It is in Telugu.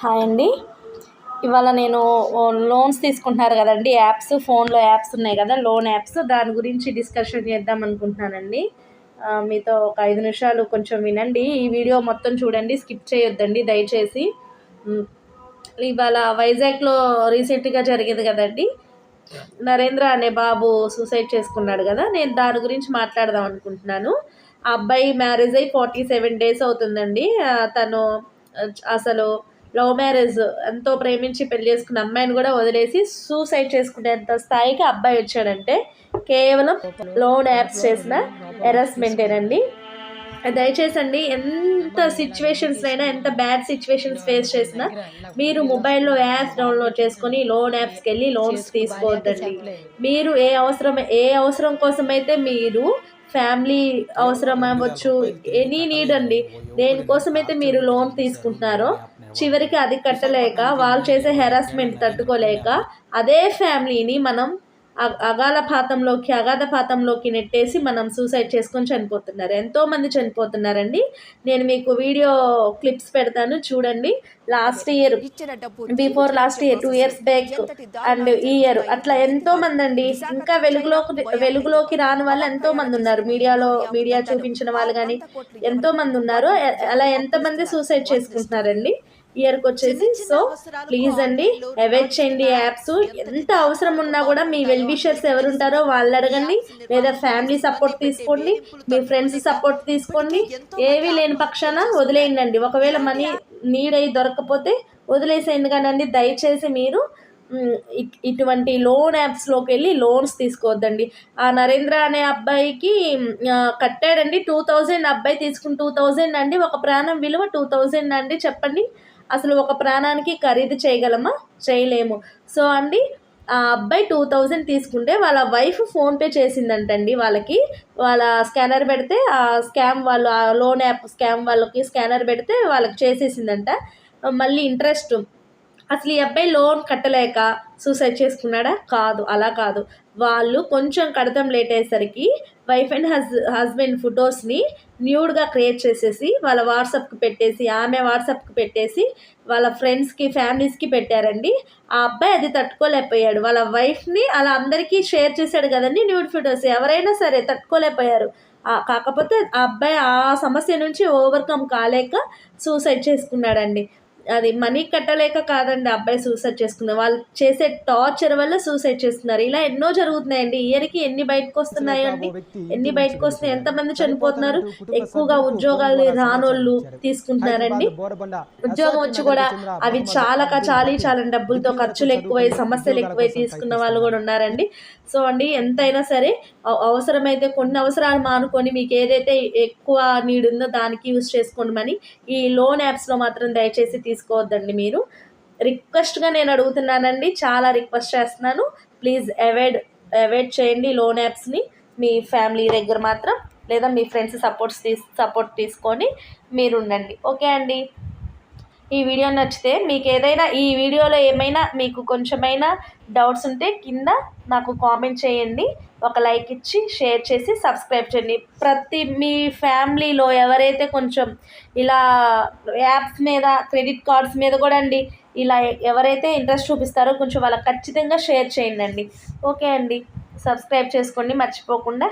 హాయ్ అండి. ఇవాళ నేను లోన్స్ తీసుకుంటున్నారు కదండి యాప్స్ ఫోన్లో యాప్స్ ఉన్నాయి కదా లోన్ యాప్స్. దాని గురించి డిస్కషన్ చేద్దాం అనుకుంటున్నానండి. మీతో ఒక ఐదు నిమిషాలు కొంచెం వినండి. ఈ వీడియో మొత్తం చూడండి స్కిప్ చేయొద్దండి దయచేసి. ఇవాళ వైజాగ్లో రీసెంట్గా జరిగింది కదండి. నరేంద్ర అనే బాబు సూసైడ్ చేసుకున్నాడు కదా నేను దాని గురించి మాట్లాడదాం అనుకుంటున్నాను. ఆ అబ్బాయి మ్యారేజ్ అయ్యి ఫార్టీ సెవెన్ డేస్ అవుతుందండి. తను అసలు లవ్ మ్యారేజ్ ఎంతో ప్రేమించి పెళ్ళి చేసుకున్న అమ్మాయిని కూడా వదిలేసి సూసైడ్ చేసుకునేంత స్థాయికి అబ్బాయి వచ్చాడంటే కేవలం లోన్ యాప్స్ చేసిన హెరాస్మెంటేనండి దయచేసి అండి ఎంత సిచ్యువేషన్స్ అయినా ఎంత బ్యాడ్ సిచ్యువేషన్స్ ఫేస్ చేసినా మీరు మొబైల్లో యాప్స్ డౌన్లోడ్ చేసుకొని లోన్ యాప్స్కి వెళ్ళి లోన్స్ తీసుకోవద్దండి. మీరు ఏ అవసరం ఏ అవసరం కోసమైతే మీరు ఫ్యామిలీ అవసరం అవ్వచ్చు ఎనీ నీడ్ అండి. దేనికోసమైతే మీరు లోన్ తీసుకుంటున్నారో చివరికి అది కట్టలేక వాళ్ళు చేసే హెరాస్మెంట్ తట్టుకోలేక అదే ఫ్యామిలీని మనం అగాధ పాతంలోకి అగాధ పాతంలోకి నెట్టేసి మనం సూసైడ్ చేసుకొని చనిపోతున్నారు. ఎంతోమంది చనిపోతున్నారండి. నేను మీకు వీడియో క్లిప్స్ పెడతాను చూడండి. Last year before last year two years back and ఈ ఇయర్ అట్లా ఎంతో మంది అండి ఇంకా వెలుగులోకి వెలుగులోకి రాని వాళ్ళు ఎంతో మంది ఉన్నారు. మీడియాలో మీడియా చూపించిన వాళ్ళు కానీ ఎంతో మంది ఉన్నారు. అలా ఎంతమంది సూసైడ్ చేసుకుంటున్నారండి? ఇయర్కి వచ్చేసి సో ప్లీజ్ అండి అవాయిడ్ చేయండి యాప్స్. ఎంత అవసరం ఉన్నా కూడా మీ వెల్ విషర్స్ ఎవరు ఉంటారో వాళ్ళు అడగండి లేదా ఫ్యామిలీ సపోర్ట్ తీసుకోండి మీ ఫ్రెండ్స్ సపోర్ట్ తీసుకోండి. ఏవీ లేని పక్షాన వదిలేయండి ఒకవేళ మనీ నీడ్ అయ్యి దొరకకపోతే వదిలేసేయండి కానండి. దయచేసి మీరు ఇటువంటి లోన్ యాప్స్లోకి వెళ్ళి లోన్స్ తీసుకోవద్దండి. ఆ నరేంద్ర అనే అబ్బాయికి కట్టాడండి. టూ థౌజండ్ అబ్బాయి తీసుకుని టూ థౌజండ్ అండి. ఒక ప్రాణం విలువ టూ థౌజండ్ అండి. చెప్పండి. అసలు ఒక ప్రాణానికి ఖరీదు చేయగలమా? చేయలేము. సో అండి ఆ అబ్బాయి టూ థౌజండ్ తీసుకుంటే వాళ్ళ వైఫ్ ఫోన్పే చేసిందంటండి వాళ్ళకి. వాళ్ళ స్కానర్ పెడితే ఆ స్కామ్ వాళ్ళు ఆ లోన్ యాప్ స్కామ్ వాళ్ళకి స్కానర్ పెడితే వాళ్ళకి చేసేసిందంట. మళ్ళీ ఇంట్రెస్ట్ అసలు ఈ అబ్బాయి లోన్ కట్టలేక సూసైడ్ చేసుకున్నాడా? కాదు అలా కాదు. వాళ్ళు కొంచెం కడతం లేట్ అయ్యేసరికి వైఫ్ అండ్ హజ్ హస్బెండ్ ఫొటోస్ని న్యూడ్గా క్రియేట్ చేసేసి వాళ్ళ వాట్సాప్కి పెట్టేసి ఆమె వాట్సాప్కి పెట్టేసి వాళ్ళ ఫ్రెండ్స్కి ఫ్యామిలీస్కి పెట్టారండి. ఆ అబ్బాయి అది తట్టుకోలేకపోయాడు. వాళ్ళ వైఫ్ని అలా అందరికీ షేర్ చేశాడు కదండి న్యూడ్ ఫొటోస్ ఎవరైనా సరే తట్టుకోలేకపోయారు. కాకపోతే ఆ అబ్బాయి ఆ సమస్య నుంచి ఓవర్కమ్ కాలేక సూసైడ్ చేసుకున్నాడండి. అది మనీ కట్టలేక కాదండి అబ్బాయి సూసైడ్ చేసుకున్నారు వాళ్ళు చేసే టార్చర్ వల్ల సూసైడ్ చేస్తున్నారు. ఇలా ఎన్నో జరుగుతున్నాయండి. ఇయర్కి ఎన్ని బయటకు వస్తున్నాయో అండి? ఎన్ని బయటకు వస్తున్నాయి? ఎంతమంది చనిపోతున్నారు? ఎక్కువగా ఉద్యోగాలు రానోళ్ళు తీసుకుంటున్నారండి. ఉద్యోగం వచ్చి కూడా అవి చాలా చాలీ చాలా డబ్బులతో ఖర్చులు ఎక్కువై సమస్యలు ఎక్కువై తీసుకున్న వాళ్ళు కూడా ఉన్నారండి. సో అండి ఎంతైనా సరే అవ- అవసరమైతే కొన్ని అవసరాలు మానుకొని మీకు ఏదైతే ఎక్కువ నీడ్ ఉందో దానికి యూజ్ చేసుకోండి మని. ఈ లోన్ యాప్స్లో మాత్రం దయచేసి తీసుకోవద్దండి మీరు. రిక్వెస్ట్గా నేను అడుగుతున్నానండి. చాలా రిక్వెస్ట్ చేస్తున్నాను. ప్లీజ్ అవాయిడ్ అవాయిడ్ చేయండి లోన్ యాప్స్ని మీ ఫ్యామిలీ దగ్గర మాత్రం లేదా మీ ఫ్రెండ్స్ సపోర్ట్స్ తీ సపోర్ట్ తీసుకొని మీరు ఉండండి. ఓకే అండి. ఈ వీడియో నచ్చితే మీకు ఏదైనా ఈ వీడియోలో ఏమైనా మీకు కొంచెమైనా డౌట్స్ ఉంటే కింద నాకు కామెంట్ చేయండి. ఒక లైక్ ఇచ్చి షేర్ చేసి సబ్స్క్రైబ్ చేయండి. ప్రతి మీ ఫ్యామిలీలో ఎవరైతే కొంచెం ఇలా యాప్స్ మీద క్రెడిట్ కార్డ్స్ మీద కూడా అండి ఇలా ఎవరైతే ఇంట్రెస్ట్ చూపిస్తారో కొంచెం వాళ్ళకి ఖచ్చితంగా షేర్ చేయండి ఓకే అండి. సబ్స్క్రైబ్ చేసుకోండి. మర్చిపోకుండా